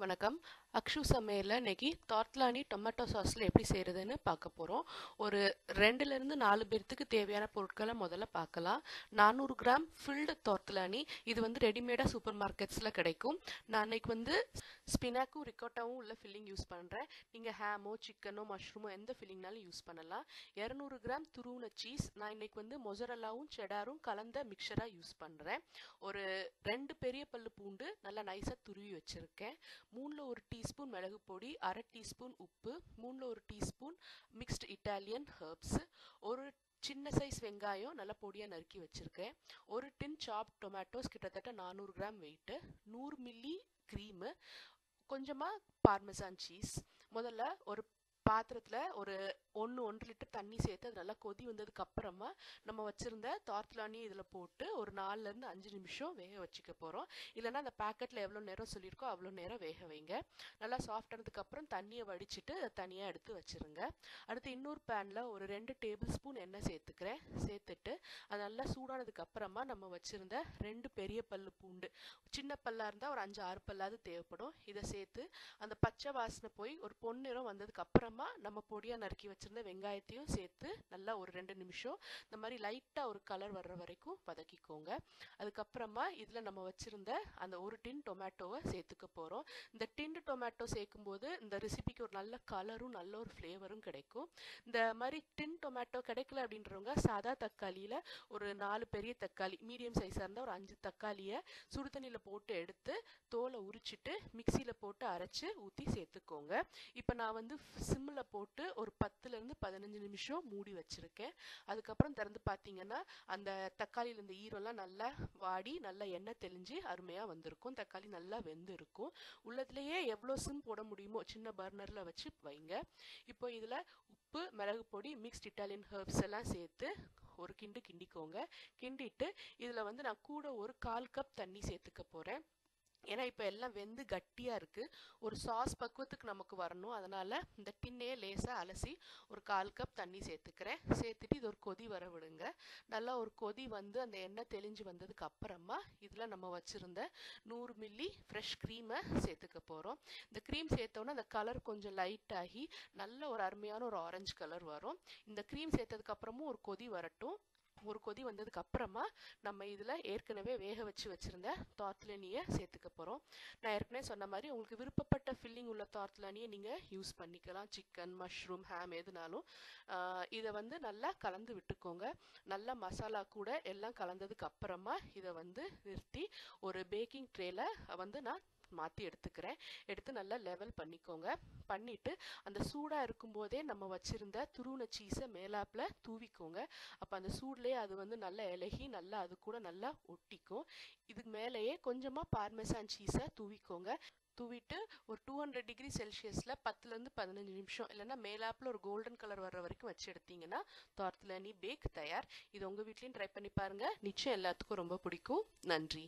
வணக்கம். அக்ஷு சமையலில் இன்றைக்கி தார்த்லானி டொமேட்டோ சாஸில் எப்படி செய்கிறதுன்னு பார்க்க போகிறோம் ஒரு ரெண்டுலேருந்து நாலு பேர்த்துக்கு தேவையான பொருட்களை முதல்ல பார்க்கலாம். நானூறு கிராம் ஃபில்டு தார்த்லானி இது வந்து ரெடிமேடாக சூப்பர் மார்க்கெட்ஸில் கிடைக்கும். நான் இன்னைக்கு வந்து ஸ்பினாக்கும் ரிக்கோட்டாவும் உள்ள ஃபில்லிங் யூஸ் பண்ணுறேன் நீங்கள் ஹேமோ சிக்கனோ மஷ்ரூமோ எந்த ஃபில்லிங்னாலும் யூஸ் பண்ணலாம். இரநூறு கிராம் துருவின சீஸ் நான் இன்னைக்கு வந்து மொசரல்லாவும் செடாரும் கலந்த மிக்சராக யூஸ் பண்ணுறேன் ஒரு ரெண்டு பெரிய பல்லு பூண்டு நல்லா நைஸாக துருவி வச்சுருக்கேன். மூணில் ஒரு டீஸ்பூன் மிளகு பொடி அரை டீஸ்பூன் உப்பு மூணில் ஒரு டீஸ்பூன் மிக்ஸ்டு இட்டாலியன் ஹர்ப்ஸ் ஒரு சின்ன சைஸ் வெங்காயம் நல்லா பொடியாக நறுக்கி வச்சுருக்கேன். ஒரு டின் சாப் டொமேட்டோஸ் கிட்டத்தட்ட நானூறு கிராம் வெயிட்டு நூறு மில்லி க்ரீமு கொஞ்சமாக பார்மசான் சீஸ் முதல்ல ஒரு பாத்திரத்தில் ஒரு ஒன்று ஒன்று லிட்டர் தண்ணி சேர்த்து அது நல்லா கொதி வந்ததுக்கு அப்புறமா நம்ம வச்சுருந்த தார்த்லானி இதில் போட்டு ஒரு நாலுலேருந்து அஞ்சு நிமிஷம் வேக வச்சுக்க போகிறோம் இல்லைன்னா அந்த பேக்கெட்டில் எவ்வளோ நேரம் சொல்லியிருக்கோ அவ்வளோ நேரம் வேக வைங்க. நல்லா சாஃப்டானதுக்கப்புறம் தண்ணியை வடிச்சிட்டு அதை தனியாக எடுத்து வச்சுருங்க. அடுத்து இன்னொரு பேனில் ஒரு ரெண்டு டேபிள் ஸ்பூன் எண்ணெய் சேர்த்துக்கிறேன். சேர்த்துட்டு அது நல்லா சூடானதுக்கு அப்புறமா நம்ம வச்சுருந்த ரெண்டு பெரிய பல்லு பூண்டு. சின்ன பல்லாக இருந்தால் ஒரு அஞ்சு ஆறு பல்லாவது தேவைப்படும். இதை சேர்த்து அந்த பச்சை வாசனை போய் ஒரு பொன்னிறம் வந்ததுக்கு அப்புறமா நம்ம பொடியாக நறுக்கி வச்சுருந்த வெங்காயத்தையும் சேர்த்து நல்லா ஒரு ரெண்டு நிமிஷம் இந்த மாதிரி லைட்டாக ஒரு கலர் வர்ற வரைக்கும் வதக்கிக்கோங்க. அதுக்கப்புறமா இதில் நம்ம வச்சுருந்த அந்த ஒரு டின் டொமேட்டோவை சேர்த்துக்க போகிறோம் இந்த டின் டொமேட்டோ சேர்க்கும்போது இந்த ரெசிபிக்கு ஒரு நல்ல கலரும் நல்ல ஒரு ஃப்ளேவரும் கிடைக்கும். இந்த மாதிரி டின் டொமேட்டோ கிடைக்கல அப்படின்றவங்க சாதா தக்காளியில் ஒரு நாலு பெரிய தக்காளி மீடியம் சைஸாக இருந்தால் ஒரு அஞ்சு தக்காளியை சுடு தண்ணியில் போட்டு எடுத்து தோலை உரிச்சிட்டு மிக்சியில் போட்டு அரைச்சி ஊற்றி சேர்த்துக்கோங்க. இப்போ நான் வந்து சிம்மில் போட்டு ஒரு பத்துலேருந்து பதினஞ்சு நிமிஷம் மூடி வச்சுருக்கேன். அதுக்கப்புறம் திறந்து பார்த்தீங்கன்னா அந்த தக்காளியில் இந்த ஈரம்லாம் நல்லா வாடி நல்லா எண்ணெய் தெளிஞ்சு அருமையாக வந்திருக்கும். தக்காளி நல்லா வெந்து இருக்கும் உள்ளத்துலேயே எவ்வளோ சிம் போட முடியுமோ சின்ன பர்னரில் வச்சு வைங்க. இப்போ இதில் உப்பு மிளகு பொடி மிக்ஸ்ட் இட்டாலியன் ஹர்ப்ஸ் எல்லாம் சேர்த்து ஒரு கிண்டு கிண்டிக்கோங்க. கிண்டிட்டு இதில் வந்து நான் கூட ஒரு கால் கப் தண்ணி சேர்த்துக்க போகிறேன் ஏன்னா இப்போ எல்லாம் வெந்து கட்டியாக இருக்குது ஒரு சாஸ் பக்குவத்துக்கு நமக்கு வரணும். அதனால் இந்த டின்னையே லேசாக அலசி ஒரு கால் கப் தண்ணி சேர்த்துக்கிறேன். சேர்த்துட்டு இது ஒரு கொதி வர விடுங்க. நல்லா ஒரு கொதி வந்து அந்த எண்ணெய் தெளிஞ்சு வந்ததுக்கு அப்புறமா இதில் நம்ம வச்சுருந்த நூறு மில்லி ஃப்ரெஷ் க்ரீமை சேர்த்துக்க போகிறோம் இந்த க்ரீம் சேர்த்தோன்னே அந்த கலர் கொஞ்சம் லைட் ஆகி நல்ல ஒரு அருமையான ஒரு ஆரஞ்சு கலர் வரும். இந்த க்ரீம் சேர்த்ததுக்கப்புறமும் ஒரு கொதி வரட்டும். ஒரு கொதி வந்ததுக்கு அப்புறமா நம்ம இதில் ஏற்கனவே வேக வச்சு வச்சுருந்த தாத்லனியை சேர்த்துக்க போகிறோம் நான் ஏற்கனவே சொன்ன மாதிரி உங்களுக்கு விருப்பப்பட்ட ஃபில்லிங் உள்ள தாத்லனியை நீங்கள் யூஸ் பண்ணிக்கலாம். சிக்கன் மஷ்ரூம் ஹேம் எதுனாலும். இதை வந்து நல்லா கலந்து விட்டுக்கோங்க. நல்லா மசாலா கூட எல்லாம் கலந்ததுக்கு அப்புறமா இதை வந்து நிறுத்தி ஒரு பேக்கிங் ட்ரேல வந்து நான் மாற்றி எடுத்துக்கிறேன். எடுத்து நல்லா லெவல் பண்ணிக்கோங்க. பண்ணிவிட்டு அந்த சூடாக இருக்கும்போதே நம்ம வச்சுருந்த துருவன சீஸை மேலாப்பில் தூவிக்கோங்க. அப்போ அந்த சூட்லேயே அது வந்து நல்லா இலகி நல்லா அது கூட நல்லா ஒட்டிக்கும். இதுக்கு மேலேயே கொஞ்சமாக பார்மெசான் சீஸை தூவிக்கோங்க. தூவிட்டு ஒரு டூ ஹண்ட்ரட் டிகிரி செல்சியஸில் பத்துலேருந்து பதினஞ்சு நிமிஷம் இல்லைன்னா மேலாப்பில் ஒரு கோல்டன் கலர் வர்ற வரைக்கும் வச்சு எடுத்தீங்கன்னா தார்த்லனி பேக் தயார். இது உங்கள் வீட்லேயும் ட்ரை பண்ணி பாருங்கள் நிச்சயம் எல்லாத்துக்கும் ரொம்ப பிடிக்கும். நன்றி.